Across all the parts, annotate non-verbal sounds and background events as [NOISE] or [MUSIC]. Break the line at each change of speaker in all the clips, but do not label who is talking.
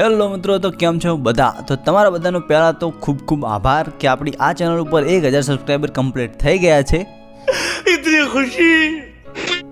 Hello મિત્રો, તો કેમ છો બધા? તો તમારા બધાનો પહેલાં તો ખૂબ ખૂબ આભાર કે આપણી આ ચેનલ ઉપર એક હજાર સબસ્ક્રાઈબર કમ્પ્લીટ થઈ ગયા છે. [LAUGHS]
ઇતની ખુશી.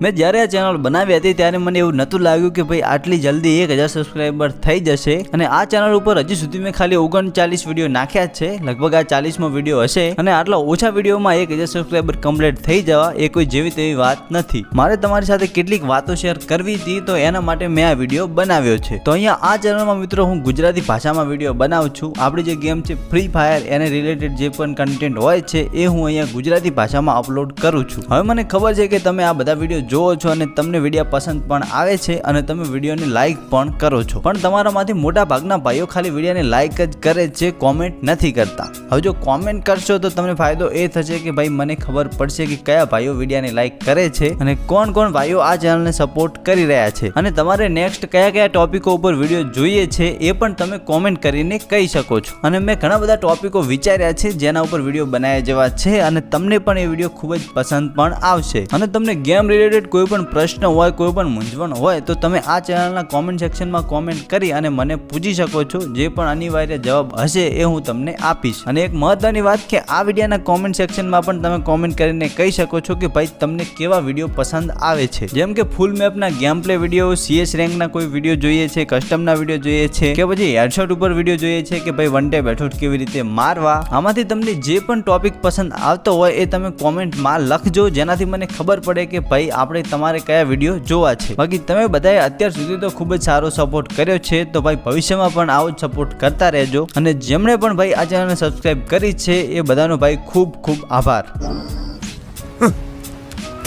મેં જ્યારે આ ચેનલ બનાવી હતી ત્યારે મને એવું નહોતું લાગ્યું કે ભાઈ આટલી જલ્દી એક હજાર સબસ્ક્રાઈબર થઈ જશે. અને આ ચેનલ ઉપર હજી સુધી મેં ખાલી ઓગણચાલીસ વીડિયો નાખ્યા છે. લગભગ આ ચાલીસમો વીડિયો હશે. અને આટલા ઓછા વિડીયોમાં એક હજાર સબસ્ક્રાઈબર કમ્પ્લીટ થઈ જવા એ કોઈ જેવી તેવી વાત નથી. મારે તમારી સાથે કેટલીક વાતો શેર કરવી હતી તો એના માટે મેં આ વીડિયો બનાવ્યો છે. તો અહીંયા આ ચેનલમાં મિત્રો હું ગુજરાતી ભાષામાં વીડિયો બનાવું છું. આપણી જે ગેમ છે ફ્રી ફાયર એને રિલેટેડ જે પણ કન્ટેન્ટ હોય છે એ હું અહીંયા ગુજરાતી ભાષામાં અપલોડ કરું છું. હવે મને ખબર છે કે તમે આ બધા વીડિયો જોવો છો અને તમને વીડિયો પસંદ પણ આવે છે અને તમે વિડીયોને લાઇક પણ કરો છો. પણ તમારામાંથી મોટા ભાગના ભાઈઓ ખાલી વિડીયોને લાઇક જ કરે છે કોમેન્ટ નથી કરતા. હવે જો કોમેન્ટ કરશો તો તમને ફાયદો એ થશે કે ભાઈ મને ખબર પડશે કે કયા ભાઈઓ વિડીયોને લાઇક કરે છે અને કોણ કોણ ભાઈઓ આ ચેનલને સપોર્ટ કરી રહ્યા છે. અને તમારે નેક્સ્ટ કયા કયા ટોપિકો ઉપર વીડિયો જોઈએ છે એ પણ તમે કોમેન્ટ કરીને કહી શકો છો. અને મેં ઘણા બધા ટોપિકો વિચાર્યા છે જેના ઉપર વીડિયો બનાવ્યા જેવા છે અને તમને પણ એ વીડિયો ખૂબ જ પસંદ પણ આવશે. અને તમને ગેમ રિલેટેડ કોઈ પણ પ્રશ્ન હોય, કોઈ પણ મૂંઝવણ હોય, તો તમે આ ચેનલના કોમેન્ટ સેક્શનમાં કોમેન્ટ કરી અને મને પૂછી શકો છો જે પણ અનિવાર્ય જવાબ હશે એ હું તમને આપીશ. અને એક મહત્વની વાત કે આ વિડીયોના કોમેન્ટ સેક્શનમાં પણ તમે કોમેન્ટ કરીને કહી શકો છો કે ભાઈ તમને કેવા વીડિયો પસંદ આવે છે. જેમ કે ફૂલ મેપના ગેમ પ્લે વીડિયો સીએસ રેન્કના કોઈ વીડિયો જોઈએ છે કસ્ટમના વીડિયો જોઈએ છે, કે પછી હેડશોટ ઉપર વીડિયો જોઈએ છે કે ભાઈ વન ટેપ હેડશોટ કેવી રીતે મારવા. આમાંથી તમને જે પણ ટોપિક પસંદ આવતો હોય એ તમે કોમેન્ટમાં લખજો, જેનાથી મને ખબર પડે કે ભાઈ આપણે તમારે કયા વીડિયો જોવા છે? બાકી તમે બધાએ અત્યાર સુધી તો ખૂબ જ સારો સપોર્ટ કર્યો છે, તો ભાઈ ભવિષ્યમાં પણ આવો જ સપોર્ટ કરતા રહેજો. અને જેમણે પણ ભાઈ આ ચેનલને સબસ્ક્રાઇબ કરી છે, એ બધાનો ભાઈ ખૂબ ખૂબ આભાર.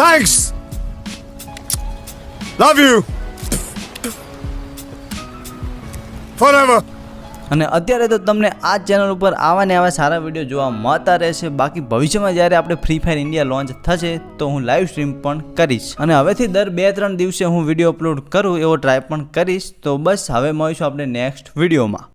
થેન્ક્સ લવ યુ ફોરએવર
અને અત્યારે તો તમને આ ચેનલ ઉપર આવા ને આવા સારા વીડિયો જોવા મળતા રહેશે. બાકી ભવિષ્યમાં જ્યારે આપણે ફ્રી ફાયર ઇન્ડિયા લોન્ચ થશે, તો હું લાઈવ સ્ટ્રીમ પણ કરીશ. અને હવેથી દર બે ત્રણ દિવસે હું વીડિયો અપલોડ કરું એવો ટ્રાય પણ કરીશ. તો બસ, હવે મળીશું આપણે નેક્સ્ટ વિડીયોમાં